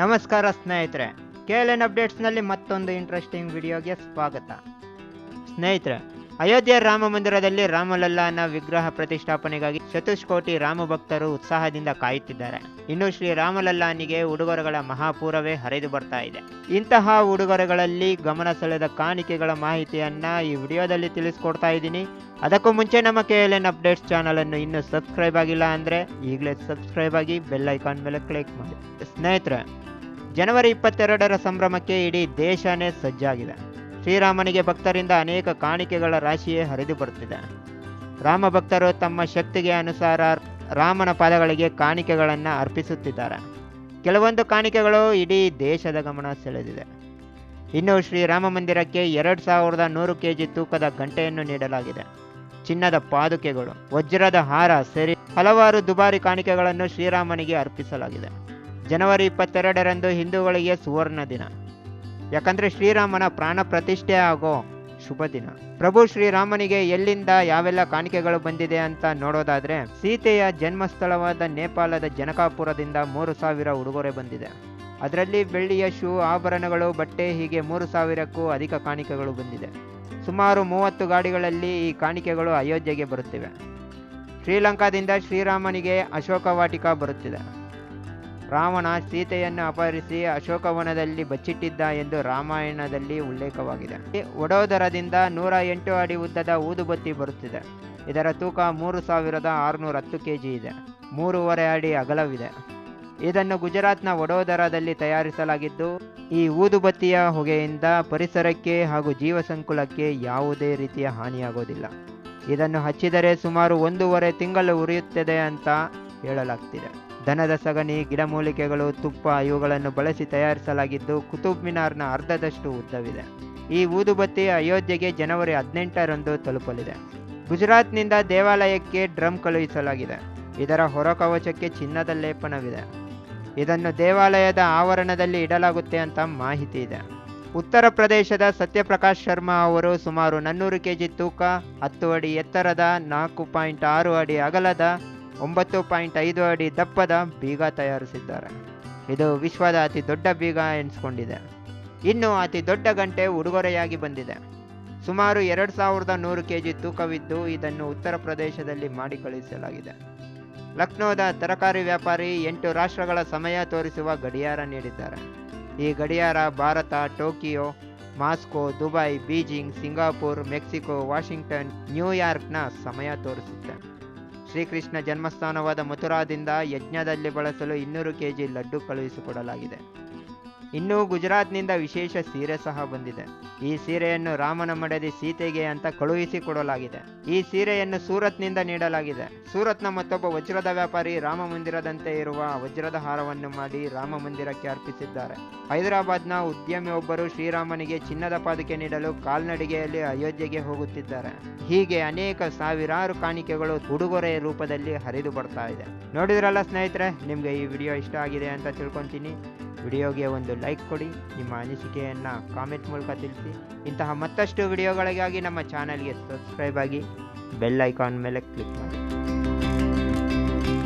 ನಮಸ್ಕಾರ ಸ್ನೇಹಿತರೆ. K L N ಅಪ್ಡೇಟ್ಸ್ನಲ್ಲಿ ಮತ್ತೊಂದು ಇಂಟ್ರೆಸ್ಟಿಂಗ್ ವಿಡಿಯೋಗೆ ಸ್ವಾಗತ. ಸ್ನೇಹಿತರೆ, ಅಯೋಧ್ಯೆ ರಾಮ ಮಂದಿರದಲ್ಲಿ ರಾಮಲಲ್ಲಾನ ವಿಗ್ರಹ ಪ್ರತಿಷ್ಠಾಪನೆಗಾಗಿ ಚತುಷ್ಕೋಟಿ ರಾಮ ಭಕ್ತರು ಉತ್ಸಾಹದಿಂದ ಕಾಯುತ್ತಿದ್ದಾರೆ. ಇನ್ನು ಶ್ರೀ ರಾಮಲಲ್ಲಾನಿಗೆ ಉಡುಗೊರೆಗಳ ಮಹಾಪೂರವೇ ಹರಿದು ಬರ್ತಾ ಇದೆ. ಇಂತಹ ಉಡುಗೊರೆಗಳಲ್ಲಿ ಗಮನ ಸೆಳೆದ ಕಾಣಿಕೆಗಳ ಮಾಹಿತಿಯನ್ನ ಈ ವಿಡಿಯೋದಲ್ಲಿ ತಿಳಿಸ್ಕೊಡ್ತಾ ಇದ್ದೀನಿ. ಅದಕ್ಕೂ ಮುಂಚೆ ನಮ್ಮ K L N updates channel ಅನ್ನು ಇನ್ನೂ ಸಬ್ಸ್ಕ್ರೈಬ್ ಆಗಿಲ್ಲ ಅಂದ್ರೆ ಈಗಲೇ ಸಬ್ಸ್ಕ್ರೈಬ್ ಆಗಿ ಬೆಲ್ ಐಕಾನ್ ಮೇಲೆ ಕ್ಲಿಕ್ ಮಾಡಿ. ಸ್ನೇಹಿತರೆ ಜನವರಿ ಇಪ್ಪತ್ತೆರಡರ ಸಂಭ್ರಮಕ್ಕೆ ಇಡೀ ದೇಶನೇ ಸಜ್ಜಾಗಿದೆ. ಶ್ರೀರಾಮನಿಗೆ ಭಕ್ತರಿಂದ ಅನೇಕ ಕಾಣಿಕೆಗಳ ರಾಶಿಯೇ ಹರಿದು ಬರುತ್ತಿದೆ. ರಾಮ ಭಕ್ತರು ತಮ್ಮ ಶಕ್ತಿಗೆ ಅನುಸಾರ ರಾಮನ ಪಾದಗಳಿಗೆ ಕಾಣಿಕೆಗಳನ್ನು ಅರ್ಪಿಸುತ್ತಿದ್ದಾರೆ. ಕೆಲವೊಂದು ಕಾಣಿಕೆಗಳು ಇಡೀ ದೇಶದ ಗಮನ ಸೆಳೆದಿದೆ. ಇನ್ನು ಶ್ರೀರಾಮ ಮಂದಿರಕ್ಕೆ ಎರಡು ಸಾವಿರದ ನೂರು ಕೆಜಿ ತೂಕದ ಗಂಟೆಯನ್ನು ನೀಡಲಾಗಿದೆ. ಚಿನ್ನದ ಪಾದುಕೆಗಳು, ವಜ್ರದ ಹಾರ ಸೇರಿ ಹಲವಾರು ದುಬಾರಿ ಕಾಣಿಕೆಗಳನ್ನು ಶ್ರೀರಾಮನಿಗೆ ಅರ್ಪಿಸಲಾಗಿದೆ. ಜನವರಿ ಇಪ್ಪತ್ತೆರಡರಂದು ಹಿಂದೂಗಳಿಗೆ ಸುವರ್ಣ ದಿನ. ಯಾಕಂದ್ರೆ ಶ್ರೀರಾಮನ ಪ್ರಾಣ ಪ್ರತಿಷ್ಠೆ ಆಗೋ ಶುಭ ದಿನ. ಪ್ರಭು ಶ್ರೀರಾಮನಿಗೆ ಎಲ್ಲಿಂದ ಯಾವೆಲ್ಲ ಕಾಣಿಕೆಗಳು ಬಂದಿದೆ ಅಂತ ನೋಡೋದಾದ್ರೆ, ಸೀತೆಯ ಜನ್ಮಸ್ಥಳವಾದ ನೇಪಾಳದ ಜನಕಾಪುರದಿಂದ ಮೂರು ಸಾವಿರ ಉಡುಗೊರೆ ಬಂದಿದೆ. ಅದರಲ್ಲಿ ಬೆಳ್ಳಿಯ ಶೂ, ಆಭರಣಗಳು, ಬಟ್ಟೆ, ಹೀಗೆ ಮೂರು ಸಾವಿರಕ್ಕೂ ಅಧಿಕ ಕಾಣಿಕೆಗಳು ಬಂದಿದೆ. ಸುಮಾರು ಮೂವತ್ತು ಗಾಡಿಗಳಲ್ಲಿ ಈ ಕಾಣಿಕೆಗಳು ಅಯೋಧ್ಯೆಗೆ ಬರುತ್ತಿವೆ. ಶ್ರೀಲಂಕಾದಿಂದ ಶ್ರೀರಾಮನಿಗೆ ಅಶೋಕ ವಾಟಿಕ ಬರುತ್ತಿದೆ. ರಾವಣ ಸೀತೆಯನ್ನು ಅಪಹರಿಸಿ ಅಶೋಕವನದಲ್ಲಿ ಬಚ್ಚಿಟ್ಟಿದ್ದ ಎಂದು ರಾಮಾಯಣದಲ್ಲಿ ಉಲ್ಲೇಖವಾಗಿದೆ. ವಡೋದರದಿಂದ ನೂರ ಎಂಟು ಅಡಿ ಉದ್ದದ ಊದುಬತ್ತಿ ಬರುತ್ತಿದೆ. ಇದರ ತೂಕ ಮೂರು ಸಾವಿರದ ಆರುನೂರ ಹತ್ತು ಕೆಜಿ ಇದೆ. ಮೂರುವರೆ ಅಡಿ ಅಗಲವಿದೆ. ಇದನ್ನು ಗುಜರಾತ್ನ ವಡೋದರದಲ್ಲಿ ತಯಾರಿಸಲಾಗಿದ್ದು, ಈ ಊದುಬತ್ತಿಯ ಹೊಗೆಯಿಂದ ಪರಿಸರಕ್ಕೆ ಹಾಗೂ ಜೀವಸಂಕುಲಕ್ಕೆ ಯಾವುದೇ ರೀತಿಯ ಹಾನಿಯಾಗೋದಿಲ್ಲ. ಇದನ್ನು ಹಚ್ಚಿದರೆ ಸುಮಾರು ಒಂದೂವರೆ ತಿಂಗಳು ಉರಿಯುತ್ತದೆ ಅಂತ ಹೇಳಲಾಗ್ತಿದೆ. ದನದ ಸಗಣಿ, ಗಿಡಮೂಲಿಕೆಗಳು, ತುಪ್ಪ ಇವುಗಳನ್ನು ಬಳಸಿ ತಯಾರಿಸಲಾಗಿದ್ದು ಕುತುಬ್ ಮಿನಾರ್ನ ಅರ್ಧದಷ್ಟು ಉದ್ದವಿದೆ. ಈ ಊದುಬತ್ತಿ ಅಯೋಧ್ಯೆಗೆ ಜನವರಿ ಹದಿನೆಂಟರಂದು ತಲುಪಲಿದೆ. ಗುಜರಾತ್ನಿಂದ ದೇವಾಲಯಕ್ಕೆ ಡ್ರಮ್ ಕಳುಹಿಸಲಾಗಿದೆ. ಇದರ ಹೊರಕವಚಕ್ಕೆ ಚಿನ್ನದ ಲೇಪನವಿದೆ. ಇದನ್ನು ದೇವಾಲಯದ ಆವರಣದಲ್ಲಿ ಇಡಲಾಗುತ್ತೆ ಅಂತ ಮಾಹಿತಿ ಇದೆ. ಉತ್ತರ ಪ್ರದೇಶದ ಸತ್ಯಪ್ರಕಾಶ್ ಶರ್ಮಾ ಅವರು ಸುಮಾರು ನನ್ನೂರು ಕೆಜಿ ತೂಕ, ಹತ್ತು ಅಡಿ ಎತ್ತರದ, ನಾಲ್ಕು ಪಾಯಿಂಟ್ ಆರು ಅಡಿ ಅಗಲದ ಒಂಬತ್ತು ಪಾಯಿಂಟ್ ಐದು ಅಡಿ ದಪ್ಪದ ಬೀಗ ತಯಾರಿಸಿದ್ದಾರೆ. ಇದು ವಿಶ್ವದ ಅತಿ ದೊಡ್ಡ ಬೀಗ ಎನಿಸ್ಕೊಂಡಿದೆ. ಇನ್ನು ಅತಿ ದೊಡ್ಡ ಗಂಟೆ ಉಡುಗೊರೆಯಾಗಿ ಬಂದಿದೆ. ಸುಮಾರು ಎರಡು ಸಾವಿರದ ನೂರು ಕೆಜಿ ತೂಕವಿದ್ದು ಇದನ್ನು ಉತ್ತರ ಪ್ರದೇಶದಲ್ಲಿ ಮಾಡಿ ಕಳುಹಿಸಲಾಗಿದೆ ಲಕ್ನೋದ ತರಕಾರಿ ವ್ಯಾಪಾರಿ ಎಂಟು ರಾಷ್ಟ್ರಗಳ ಸಮಯ ತೋರಿಸುವ ಗಡಿಯಾರ ನೀಡಿದ್ದಾರೆ. ಈ ಗಡಿಯಾರ Bharat, Tokyo, Moscow, Dubai, Beijing, Singapore, Mexico, Washington, ನ್ಯೂಯಾರ್ಕ್ನ ಸಮಯ ತೋರಿಸುತ್ತೆ. ಶ್ರೀಕೃಷ್ಣ ಜನ್ಮಸ್ಥಾನವಾದ ಮಥುರಾದಿಂದ ಯಜ್ಞದಲ್ಲಿ ಬಳಸಲು ಇನ್ನೂರು ಕೆಜಿ ಲಡ್ಡು ಕಳುಹಿಸಿಕೊಡಲಾಗಿದೆ. ಇನ್ನು ಗುಜರಾತ್ನಿಂದ ವಿಶೇಷ ಸೀರೆ ಸಹ ಬಂದಿದೆ. ಈ ಸೀರೆಯನ್ನು ರಾಮನ ಮಡದಿ ಸೀತೆಗೆ ಅಂತ ಕಳುಹಿಸಿ ಕೊಡಲಾಗಿದೆ ಈ ಸೀರೆಯನ್ನು ಸೂರತ್ನಿಂದ ನೀಡಲಾಗಿದೆ. ಸೂರತ್ನ ಮತ್ತೊಬ್ಬ ವಜ್ರದ ವ್ಯಾಪಾರಿ ರಾಮ ಮಂದಿರದಂತೆ ಇರುವ ವಜ್ರದ ಹಾರವನ್ನು ಮಾಡಿ ರಾಮ ಮಂದಿರಕ್ಕೆ ಅರ್ಪಿಸಿದ್ದಾರೆ. ಹೈದರಾಬಾದ್ನ ಉದ್ಯಮಿಯೊಬ್ಬರು ಶ್ರೀರಾಮನಿಗೆ ಚಿನ್ನದ ಪಾದುಕೆ ನೀಡಲು ಕಾಲ್ನಡಿಗೆಯಲ್ಲಿ ಅಯೋಧ್ಯೆಗೆ ಹೋಗುತ್ತಿದ್ದಾರೆ. ಹೀಗೆ ಅನೇಕ ಸಾವಿರಾರು ಕಾಣಿಕೆಗಳು ಉಡುಗೊರೆ ರೂಪದಲ್ಲಿ ಹರಿದು ಬರ್ತಾ ಇದೆ. ನೋಡಿದ್ರಲ್ಲ ಸ್ನೇಹಿತರೆ, ನಿಮಗೆ ಈ ವಿಡಿಯೋ ಇಷ್ಟ ಆಗಿದೆ ಅಂತ ತಿಳ್ಕೊತೀನಿ. ವಿಡಿಯೋಗೆ ಒಂದು ಲೈಕ್ ಕೊಡಿ, ನಿಮ್ಮ ಅನಿಸಿಕೆಯನ್ನು ಕಾಮೆಂಟ್ ಮೂಲಕ ತಿಳಿಸಿ. ಇಂತಹ ಮತ್ತಷ್ಟು ವಿಡಿಯೋಗಳಿಗಾಗಿ ನಮ್ಮ ಚಾನಲ್ಗೆ ಸಬ್ಸ್ಕ್ರೈಬ್ ಆಗಿ ಬೆಲ್ ಐಕಾನ್ ಮೇಲೆ ಕ್ಲಿಕ್ ಮಾಡಿ.